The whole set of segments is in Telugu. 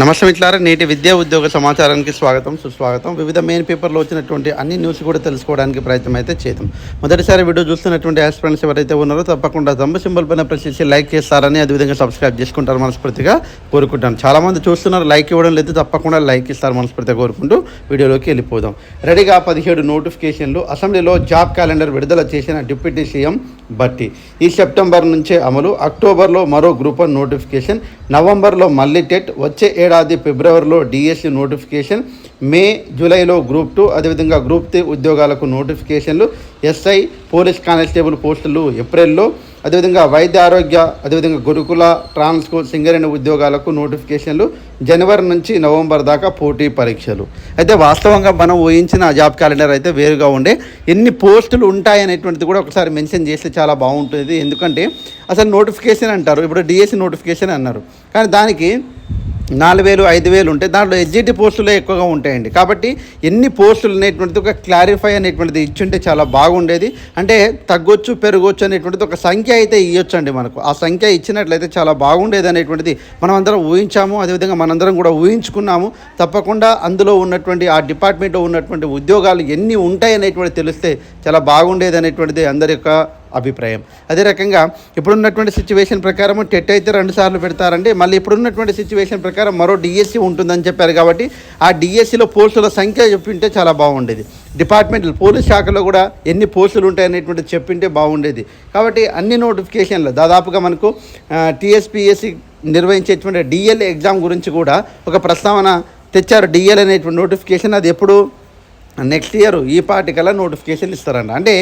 నమస్తే మిట్లారా నేటి విద్యా ఉద్యోగ సమాచారానికి స్వాగతం సుస్వాగతం. వివిధ మెయిన్ పేపర్లో వచ్చినటువంటి అన్ని న్యూస్ కూడా తెలుసుకోవడానికి ప్రయత్నం అయితే చేద్దాం. మొదటిసారి వీడియో చూస్తున్నటువంటి ఆస్పిరెంట్స్ ఎవరైతే ఉన్నారో తప్పకుండా తమ్ము సింబల్ పైన ప్రెస్ చేసి లైక్ చేస్తారని అదేవిధంగా సబ్స్క్రైబ్ చేసుకుంటారు మనస్ఫూర్తిగా కోరుకుంటాను చాలామంది చూస్తున్నారు లైక్ ఇవ్వడం లేదు తప్పకుండా లైక్ ఇస్తారు మనస్ఫూర్తిగా కోరుకుంటూ వీడియోలోకి వెళ్ళిపోదాం. రెడీగా పదిహేడు నోటిఫికేషన్లు అసెంబ్లీలో జాబ్ క్యాలెండర్ విడుదల చేసిన డిప్యూటీ సీఎం బట్టి. ఈ సెప్టెంబర్ నుంచే అమలు. అక్టోబర్లో మరో గ్రూప్ వన్ నోటిఫికేషన్. నవంబర్లో మళ్ళీ టెట్. వచ్చే ఏడాది ఫిబ్రవరిలో డిఎస్సి నోటిఫికేషన్. మే జూలైలో గ్రూప్ టూ. అదేవిధంగా గ్రూప్ త్రీ ఉద్యోగాలకు నోటిఫికేషన్లు. ఎస్ఐ పోలీస్ కానిస్టేబుల్ పోస్టులు ఏప్రిల్లో. అదేవిధంగా వైద్య ఆరోగ్య అదేవిధంగా గురుకుల ట్రాన్స్కో సింగరేణి ఉద్యోగాలకు నోటిఫికేషన్లు జనవరి నుంచి నవంబర్ దాకా పోటీ పరీక్షలు. అయితే వాస్తవంగా మనం ఊహించిన జాబ్ క్యాలెండర్ అయితే వేరుగా ఉండే. ఎన్ని పోస్టులు ఉంటాయనేటువంటిది కూడా ఒకసారి మెన్షన్ చేస్తే చాలా బాగుంటుంది. ఎందుకంటే అసలు నోటిఫికేషన్ అంటారు. ఇప్పుడు డిఎస్సి నోటిఫికేషన్ అన్నారు. కానీ దానికి నాలుగు వేలు ఐదు వేలు ఉంటే దాంట్లో ఎస్జిటి పోస్టులే ఎక్కువగా ఉంటాయండి. కాబట్టి ఎన్ని పోస్టులు అనేటువంటిది ఒక క్లారిఫై అనేటువంటిది ఇచ్చుంటే చాలా బాగుండేది. అంటే తగ్గొచ్చు పెరగొచ్చు అనేటువంటిది ఒక సంఖ్య అయితే ఇవ్వచ్చు అండి మనకు. ఆ సంఖ్య ఇచ్చినట్లయితే చాలా బాగుండేది అనేటువంటిది మనం అందరం ఊహించాము. అదేవిధంగా మనందరం కూడా ఊహించుకున్నాము. తప్పకుండా అందులో ఉన్నటువంటి ఆ డిపార్ట్మెంట్లో ఉన్నటువంటి ఉద్యోగాలు ఎన్ని ఉంటాయి అనేటువంటిది తెలిస్తే చాలా బాగుండేది అనేటువంటిది అందరి యొక్క అభిప్రాయం. అదే రకంగా ఇప్పుడున్నటువంటి సిచ్యువేషన్ ప్రకారం టెట్ అయితే రెండు సార్లు పెడతారండి. మళ్ళీ ఇప్పుడున్నటువంటి సిచ్యువేషన్ ప్రకారం మరో డిఎస్సి ఉంటుందని చెప్పారు కాబట్టి ఆ డిఎస్సిలో పోస్టుల సంఖ్య చెప్పింటే చాలా బాగుండేది. డిపార్ట్మెంట్ పోలీస్ శాఖలో కూడా ఎన్ని పోస్టులు ఉంటాయనేటువంటి చెప్పింటే బాగుండేది. కాబట్టి అన్ని నోటిఫికేషన్లు దాదాపుగా మనకు టీఎస్పిఎస్సి నిర్వహించేటువంటి డిఎల్ ఎగ్జామ్ గురించి కూడా ఒక ప్రస్తావన తెచ్చారు. డిఎల్ అనేటువంటి నోటిఫికేషన్ అది ఎప్పుడు నెక్స్ట్ ఇయర్ ఈ పాటికల్లా నోటిఫికేషన్ ఇస్తారంట. అంటే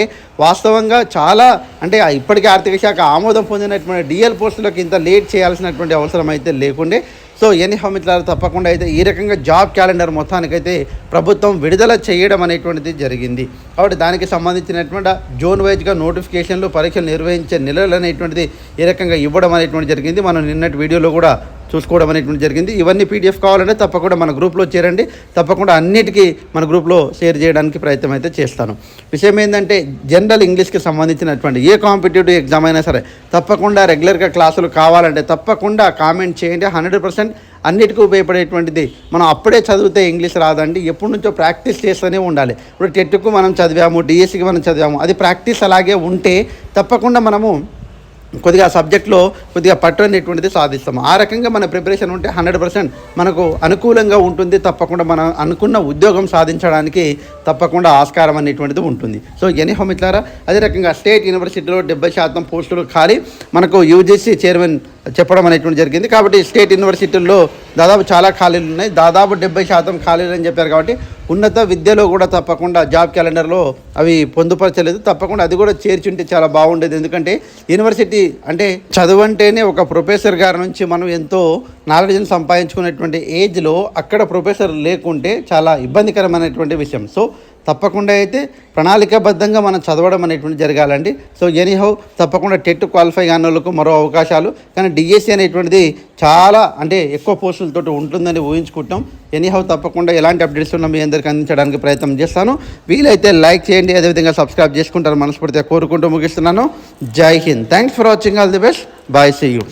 వాస్తవంగా చాలా అంటే ఇప్పటికే ఆర్థిక శాఖ ఆమోదం పొందినటువంటి డిఎల్ పోస్టులకు ఇంత లేట్ చేయాల్సినటువంటి అవసరం అయితే లేకుండే. సో ఎన్ని మిత్రులారు తప్పకుండా అయితే ఈ రకంగా జాబ్ క్యాలెండర్ మొత్తానికైతే ప్రభుత్వం విడుదల చేయడం అనేటువంటిది జరిగింది. కాబట్టి దానికి సంబంధించినటువంటి జోన్ వైజ్గా నోటిఫికేషన్లు పరీక్షలు నిర్వహించే నెలలు అనేటువంటిది ఈ రకంగా ఇవ్వడం అనేటువంటి జరిగింది. మనం నిన్నటి వీడియోలో కూడా చూసుకోవడం అనేటువంటి జరిగింది. ఇవన్నీ పీడిఎఫ్ కావాలంటే తప్పకుండా మన గ్రూప్లో చేరండి. తప్పకుండా అన్నిటికీ మన గ్రూప్లో షేర్ చేయడానికి ప్రయత్నం అయితే చేస్తాను. విషయం ఏంటంటే జనరల్ ఇంగ్లీష్కి సంబంధించినటువంటి ఏ కాంపిటేటివ్ ఎగ్జామ్ అయినా సరే తప్పకుండా రెగ్యులర్గా క్లాసులు కావాలంటే తప్పకుండా కామెంట్ చేయండి. హండ్రెడ్ పర్సెంట్ అన్నిటికీ ఉపయోగపడేటువంటిది మనం అప్పుడే చదివితే ఇంగ్లీష్ రాదండి. ఎప్పటి నుంచో ప్రాక్టీస్ చేస్తూనే ఉండాలి. ఇప్పుడు టెట్కు మనం చదివాము డిఎస్సికి మనం చదివాము అది ప్రాక్టీస్ అలాగే ఉంటే తప్పకుండా మనము కొద్దిగా సబ్జెక్ట్లో కొద్దిగా పట్టు అనేటువంటిది సాధిస్తాము. ఆ రకంగా మన ప్రిపరేషన్ ఉంటే హండ్రెడ్ పర్సెంట్ మనకు అనుకూలంగా ఉంటుంది తప్పకుండా మనం అనుకున్న ఉద్యోగం సాధించడానికి తప్పకుండా ఆస్కారం అనేటువంటిది ఉంటుంది. సో ఎనీ హోమిట్లారా అదే రకంగా స్టేట్ యూనివర్సిటీలో డెబ్బై శాతం పోస్టులు ఖాళీ. మనకు యూజీసీ చైర్మన్ చెప్పడం అనేటువంటి జరిగింది. కాబట్టి స్టేట్ యూనివర్సిటీల్లో దాదాపు చాలా ఖాళీలు ఉన్నాయి. దాదాపు డెబ్బై శాతం ఖాళీలు అని చెప్పారు కాబట్టి ఉన్నత విద్యలో కూడా తప్పకుండా జాబ్ క్యాలెండర్లో అవి పొందుపరచలేదు. తప్పకుండా అది కూడా చేర్చుంటే చాలా బాగుండేది. ఎందుకంటే యూనివర్సిటీ అంటే చదువు అంటేనే ఒక ప్రొఫెసర్ గారి నుంచి మనం ఎంతో నాలెడ్జ్ని సంపాదించుకునేటువంటి ఏజ్లో అక్కడ ప్రొఫెసర్ లేకుంటే చాలా ఇబ్బందికరమైనటువంటి విషయం. సో తప్పకుండా అయితే ప్రణాళికాబద్ధంగా మనం చదవడం అనేటువంటి జరగాలండి. సో ఎనీహౌ తప్పకుండా టెట్ క్వాలిఫై కాని వాళ్ళకు మరో అవకాశాలు. కానీ డిఎస్సి అనేటువంటిది చాలా అంటే ఎక్కువ పోస్టులతో ఉంటుందని ఊహించుకుంటాం. ఎనీహౌ తప్పకుండా ఎలాంటి అప్డేట్స్ ఉన్నా మీ అందరికీ అందించడానికి ప్రయత్నం చేస్తాను. వీలైతే లైక్ చేయండి. అదేవిధంగా సబ్స్క్రైబ్ చేసుకుంటారు మనస్ఫూర్తిగా కోరుకుంటూ ముగిస్తున్నాను. జై Hind. Thanks for watching all the best bye see you